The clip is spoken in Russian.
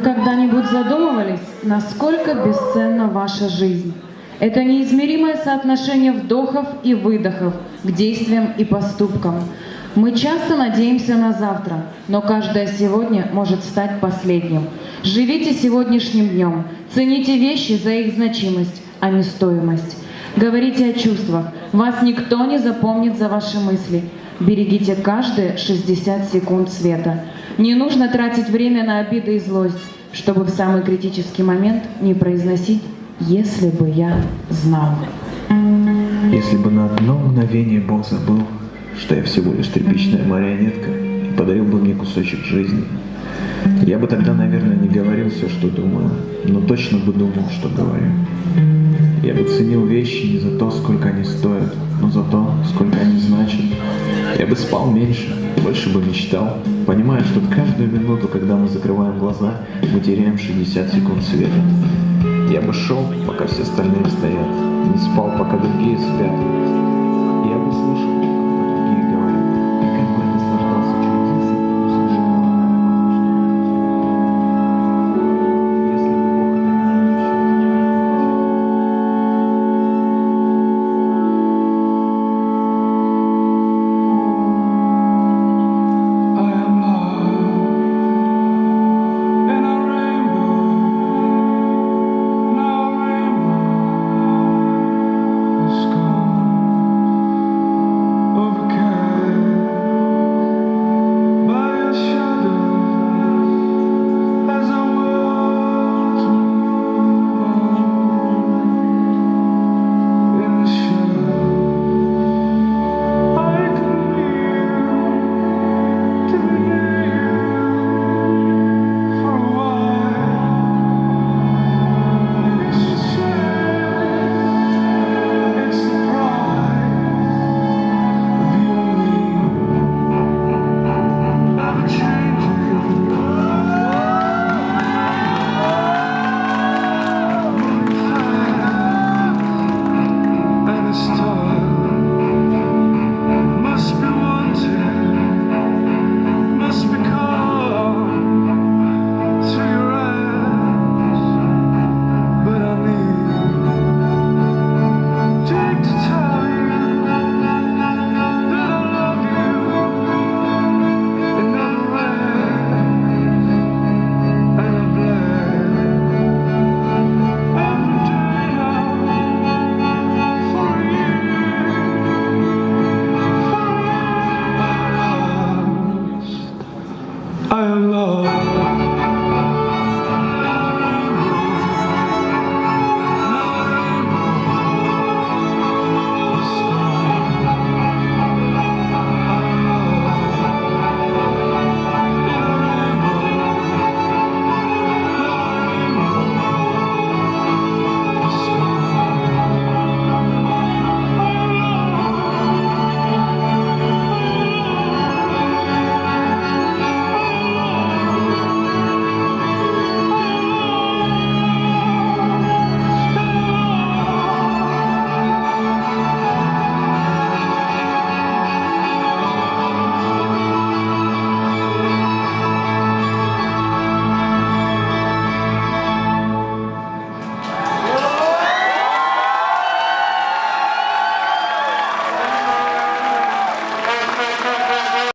когда-нибудь задумывались, насколько бесценна ваша жизнь? Это неизмеримое соотношение вдохов и выдохов к действиям и поступкам. Мы часто надеемся на завтра, но каждое сегодня может стать последним. Живите сегодняшним днем, цените вещи за их значимость, а не стоимость. Говорите о чувствах, вас никто не запомнит за ваши мысли. Берегите каждые 60 секунд света. Не нужно тратить время на обиды и злость, чтобы в самый критический момент не произносить «если бы я знал». Если бы на одно мгновение Бог забыл, что я всего лишь тряпичная марионетка и подарил бы мне кусочек жизни, я бы тогда, наверное, не говорил все, что думаю, но точно бы думал, что говорю. Я бы ценил вещи не за то, сколько они стоят, но за то, сколько они. Я бы спал меньше, больше бы мечтал, понимая, что каждую минуту, когда мы закрываем глаза, мы теряем 60 секунд света. Я бы шел, пока все остальные стоят, не спал, пока другие спят,